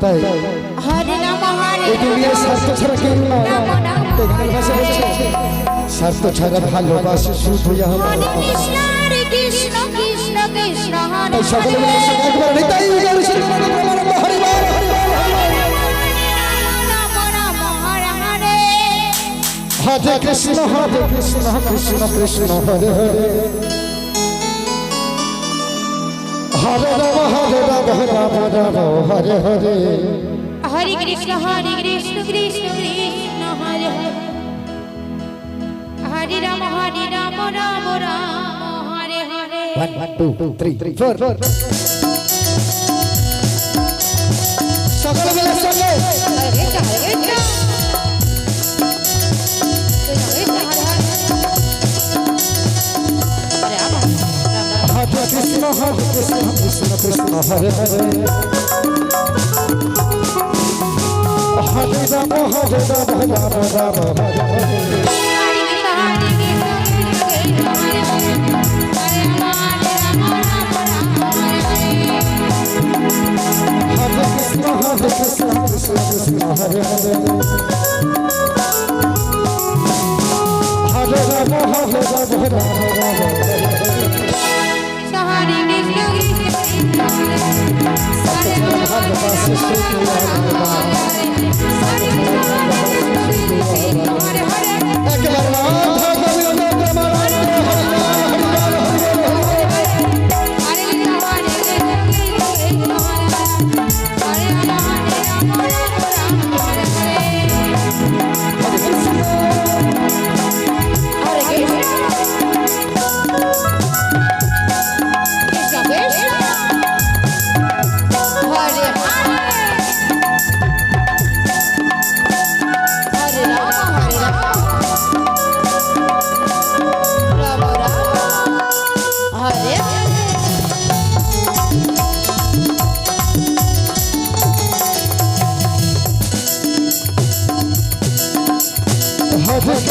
তাই দুনিয়ার স্বার্থ ছাড়া কেউ নয় ভাষা হচ্ছে স্বার্থ ছাড়া ভালোবাসে শুধু সকলে হরি কৃষ্ণ হরে কৃষ্ণ কৃষ্ণ কৃষ্ণ হরে হরে। হরে রাম রাম রাম হরে হরে হরে কৃষ্ণ হরে কৃষ্ণ কৃষ্ণ কৃষ্ণ হরে হরে। হরে রাম হরে Ram Ram Ram Hare Hare. One, two, three, four. সকলে সকলে। হরে হরে হরে কৃষ্ণ কৃষ্ণ কৃষ্ণ কৃষ্ণ হরে হরে হরে রাম হরে রাম রাম রাম হরে হরে হরে কৃষ্ণ হরে কৃষ্ণ কৃষ্ণ হরে হরে হরে রাম হরে রাম রাম রাম ভালোবাসে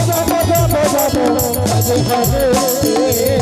যাব যাব যাব কাজে কাজে